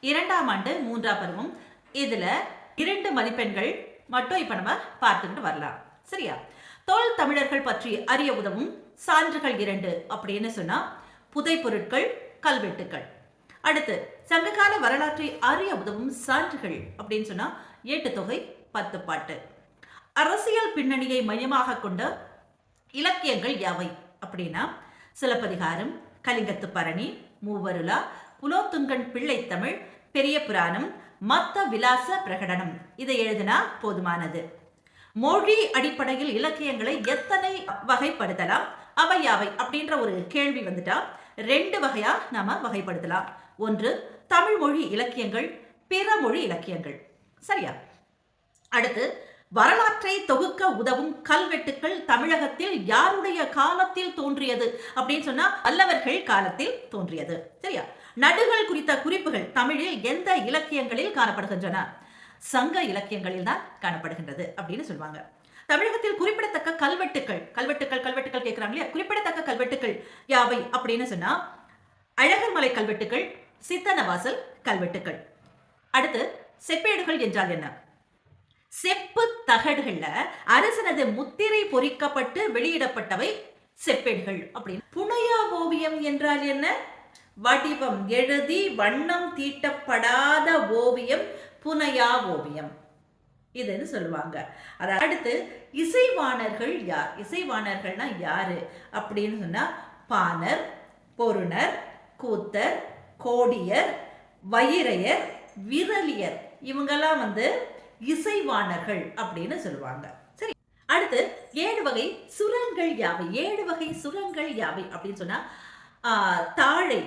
இரண்டாம் ஆண்டு மூன்றாம் பருவம். இதுல இரண்டு மதிப்பெண்கள் மட்டும் இப்ப நம்ம பார்த்துக்கிட்டு வரலாம். சரியா? தோல் தமிழர்கள் பற்றி அறிய உதவும் சான்றுகள் இரண்டு அப்படின்னு சொன்னா புதை பொருட்கள் கல்வெட்டுக்கள். அடுத்து சங்ககால வரலாற்றை அறிய உதவும் சான்றுகள் அப்படின்னு சொன்னா எட்டு தொகை பத்து பாட்டு அரசியல் பின்னணியை மையமாக கொண்ட இலக்கியங்கள் யாவை அப்படின்னா சிலப்பதிகாரம் கலிங்கத்து பரணி மூவருலா குலோத்துங்கன் பிள்ளைத்தமிழ் பெரிய புராணம் மத்த விலாச பிரகடனம். இதை எழுதினா போதுமானது. மொழி அடிப்படையில் இலக்கியங்களை எத்தனை வகைப்படுத்தலாம்? அவை யாவை? அப்படின்ற ஒரு கேள்வி வந்துட்டா ரெண்டு வகையா நாம வகைப்படுத்தலாம். ஒன்று தமிழ் மொழி இலக்கியங்கள் பிற மொழி இலக்கியங்கள். சரியா? அடுத்து வரலாற்றை தொகுக்க உதவும் கல்வெட்டுக்கள் தமிழகத்தில் யாருடைய காலத்தில் தோன்றியது? அப்படின்னு சொன்னா அல்லவர்கள் காலத்தில் தோன்றியது. சரியா? நடுகள் குறித்த குறிப்புகள் தமிழில் எந்த இலக்கியங்களில் காணப்படுகின்றன? சங்க இலக்கியங்களில் தான் காணப்படுகின்றது அப்படின்னு சொல்லுவாங்க. தமிழகத்தில் குறிப்பிடத்தக்க கல்வெட்டுக்கள் கல்வெட்டுக்கள் கல்வெட்டுக்கள் கேட்கிறாங்க இல்லையா? குறிப்பிடத்தக்க கல்வெட்டுக்கள் யாவை அப்படின்னு சொன்னா அழகர்மலை கல்வெட்டுக்கள் சித்தனவாசல் கல்வெட்டுக்கள். அடுத்து செப்பேடுகள் என்றால் என்ன? செப்பு தகடுகள்ல அரசனது முத்திரை பொறிக்கப்பட்டு வெளியிடப்பட்டவை செப்பேடுகள் அப்படின்னு. புனையா ஓவியம் என்றால் என்ன? வடிவம் எழுதி வண்ணம் தீட்டப்படாத ஓவியம் புனையா ஓவியம். இதுன்னு சொல்லுவாங்க. அதாவது அடுத்து இசைவாணர்கள் யார்? இசைவாணர்கள்னா யாரு? அப்படின்னு சொன்னா பாணர் பொருணர் கூத்தர் கோடியர் வயிறையர் விரலியர். இவங்கெல்லாம் வந்து இசைவாணர்கள் அப்படின்னு சொல்லுவாங்க. சரி அடுத்து ஏழு வகை சுரங்கள் யாவை? ஏழு வகை சுரங்கள் யாவை? அப்படின்னு சொன்னா தாழை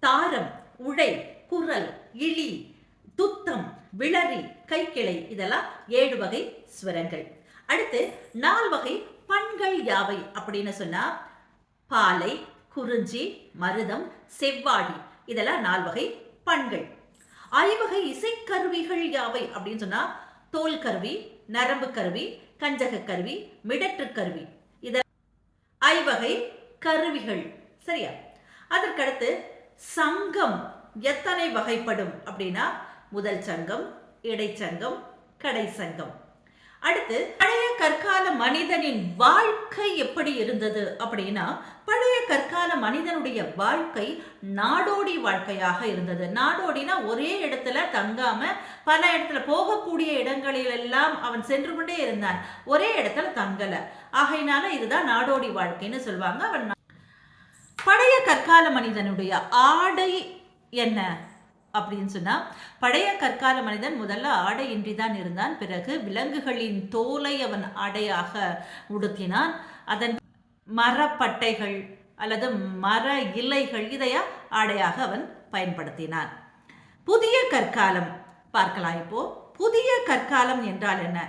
தாரம் உழை குரல் இழி துத்தம் விளரி கைக்கிளை இதெல்லாம் ஏழு வகை ஸ்வரங்கள். அடுத்து நால் வகை பண்கள் யாவை அப்படின்னு சொன்னா பாலை குறிஞ்சி மருதம் செவ்வாடி இதெல்லாம் நால் வகை பண்கள். ஐவகை இசைக்கருவிகள் யாவை அப்படின்னு சொன்னா தோல் கருவி நரம்பு கருவி கஞ்சக கருவி மிடற்று கருவி. இத ஐவகை கருவிகள். சரியா? அதற்கடுத்து சங்கம் எத்தனை வகைப்படும் அப்படின்னா முதல் சங்கம் இடைச்சங்கம் கடை சங்கம். அடுத்து பழைய கற்கால மனிதனின் வாழ்க்கை எப்படி இருந்தது அப்படின்னா பழைய கற்கால மனிதனுடைய வாழ்க்கை நாடோடி வாழ்க்கையாக இருந்தது. நாடோடினா ஒரே இடத்துல தங்காம பல இடத்துல போகக்கூடிய இடங்களிலெல்லாம் அவன் சென்று கொண்டே இருந்தான். ஒரே இடத்துல தங்கல. ஆகையினால இதுதான் நாடோடி வாழ்க்கைன்னு சொல்லுவாங்க. அவன் பழைய கற்கால மனிதனுடைய ஆடை என்ன? அப்படின்னு சொன்னா பழைய கற்கால மனிதன் முதல்ல ஆடையின்றி தான் இருந்தான். பிறகு விலங்குகளின் தோலை அவன் ஆடையாக உடுத்தினான். அதன் மரப்பட்டைகள் அல்லது மர இலைகள் இதையா ஆடையாக அவன் பயன்படுத்தினான். புதிய கற்காலம் பார்க்கலாம் இப்போ. புதிய கற்காலம் என்றால் என்ன?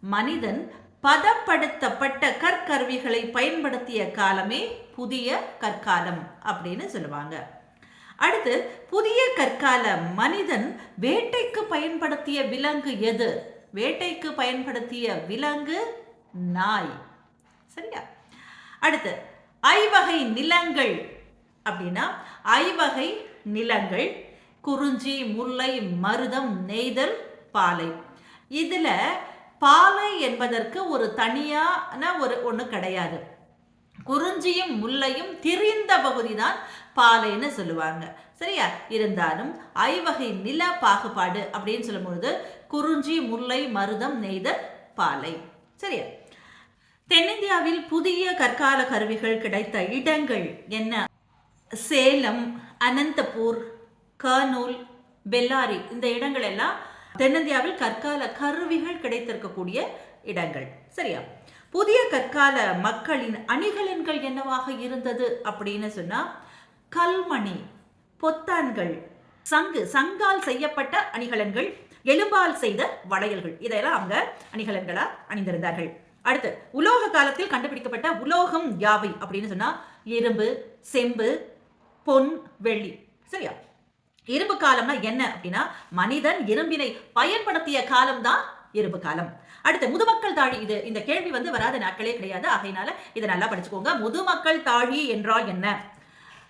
மனிதன் பதப்படுத்தப்பட்ட கற்கருவிகளை பயன்படுத்திய காலமே புதிய கற்காலம் அப்படின்னு சொல்லுவாங்க. அடுத்து புதிய கற்கால மனிதன் வேட்டைக்கு பயன்படுத்திய விலங்கு எது? வேட்டைக்கு பயன்படுத்திய விலங்கு நாய். சரியா? அடுத்து ஐவகை நிலங்கள் அப்படின்னா ஐவகை நிலங்கள் குறிஞ்சி முல்லை மருதம் நெய்தல் பாலை. இதில் பாலை என்பதற்கு ஒரு தனியான ஒரு ஒண்ணு கிடையாது. குறிஞ்சியும் முல்லையும் திரிந்த பகுதி தான் பாலைன்னு சொல்லுவாங்க. சரியா? இருந்தாலும் ஐவகை நில பாகுபாடு அப்படின்னு சொல்லும்பொழுது குறிஞ்சி முல்லை மருதம் நெய்த பாலை. சரியா? தென்னிந்தியாவில் புதிய கற்கால கருவிகள் கிடைத்த இடங்கள் என்ன? சேலம் அனந்தபூர் கர்னூல் பெல்லாரி இந்த இடங்கள் எல்லாம் தென்னிந்தியாவில் கற்கால கருவிகள் கிடைத்திருக்கக்கூடிய இடங்கள். சரியா? புதிய கற்கால மக்களின் அணிகலன்கள் என்னவாக இருந்தது அப்படின்னு சொன்னா கல்மணி பொத்தான்கள் சங்கு சங்கால் செய்யப்பட்ட அணிகலன்கள் எலும்பால் செய்த வளையல்கள். இதையெல்லாம் அவங்க அணிகலன்களா அணிந்திருந்தார்கள். அடுத்து உலோக காலத்தில் கண்டுபிடிக்கப்பட்ட உலோகம் யாவை அப்படின்னு சொன்னா இரும்பு செம்பு பொன் வெள்ளி. சரியா? இரும்பு காலம்னா என்ன அப்படின்னா மனிதன் இரும்பினை பயன்படுத்திய காலம்தான் இரும்பு காலம். அடுத்து முதுமக்கள் தாழி இது இந்த கேள்வி வந்து வராத நாட்களே கிடையாது. ஆகையினால இதை நல்லா படிச்சுக்கோங்க. முதுமக்கள் தாழி என்றால் என்ன?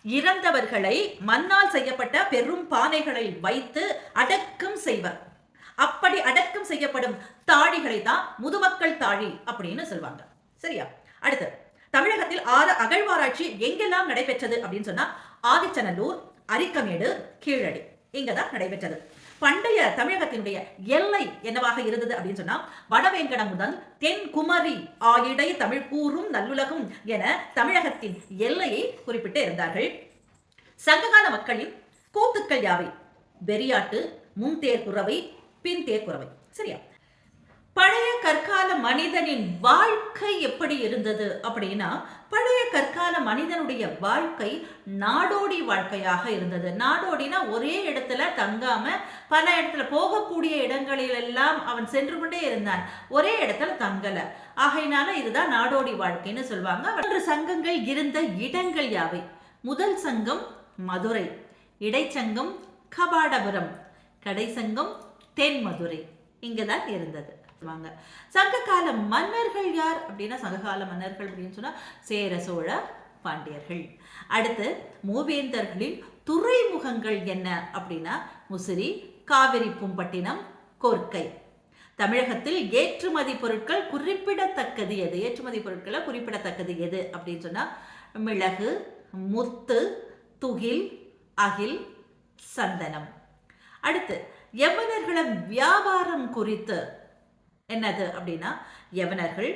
இறந்தவர்களை மண்ணால் செய்யப்பட்ட பெரும் பானைகளை வைத்து அடக்கம் செய்வர். அப்படி அடக்கம் செய்யப்படும் தாழிகளை தான் முதுமக்கள் தாழி அப்படின்னு சொல்லுவாங்க. சரியா? அடுத்து தமிழகத்தில் ஆறு அகழ்வாராய்ச்சி எங்கெல்லாம் நடைபெற்றது அப்படின்னு சொன்னா ஆதிச்சநல்லூர் அரிக்கமேடு கீழடி. இங்கதான் நடைபெற்றது. பண்டைய தமிழகத்தினுடைய எல்லை என்னவாக இருந்தது அப்படின்னு சொன்னா வடவேங்கடம் முதல் தென் குமரி ஆயிடை தமிழ் கூறும் நல்லுலகும் என தமிழகத்தின் எல்லையை குறிப்பிட்டு இருந்தார்கள். சங்ககால மக்களின் கூத்துக்கள் யாவை? வெறியாட்டு முன் தேர்குறவை பின் தேர்குறவை சரியா? பழைய கற்கால மனிதனின் வாழ்க்கை எப்படி இருந்தது அப்படின்னா பழைய கற்கால மனிதனுடைய வாழ்க்கை நாடோடி வாழ்க்கையாக இருந்தது. நாடோடினா ஒரே இடத்துல தங்காம பல இடத்துல போகக்கூடிய இடங்களிலெல்லாம் அவன் சென்று கொண்டே இருந்தான். ஒரே இடத்துல தங்கல. ஆகையினால இதுதான் நாடோடி வாழ்க்கைன்னு சொல்லுவாங்க. மூன்று சங்கங்கள் இருந்த இடங்கள் யாவை? முதல் சங்கம் மதுரை இடைச்சங்கம் கபாடபுரம் கடைசங்கம் தென்மதுரை. இங்கதான் இருந்தது. வாங்க சங்ககால மன்னர்கள் யார் அப்படின்னா சங்ககால மன்னர்கள் அப்படின்னு சொன்னால் சேர சோழ பாண்டியர்கள். அடுத்து மூவேந்தர்களின் துறைமுகங்கள் என்ன அப்படின்னா முசிறி காவிரி பூம்பட்டினம் கோர்க்கை. தமிழகத்தில் ஏற்றுமதி பொருட்கள் குறிப்பிடத்தக்கது எது? ஏற்றுமதி பொருட்களை குறிப்பிடத்தக்கது எது அப்படின்னு சொன்னால் மிளகு முத்து துகில் அகில் சந்தனம். அடுத்து யவனர்களின் வியாபாரம் குறித்து என்னது அப்படின்னா யவனர்கள்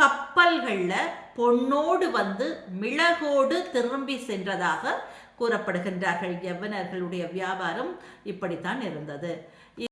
கப்பல்கள்ல பொன்னோடு வந்து மிளகோடு திரும்பி சென்றதாக கூறப்படுகின்றார்கள். யவனர்களுடைய வியாபாரம் இப்படித்தான் இருந்தது.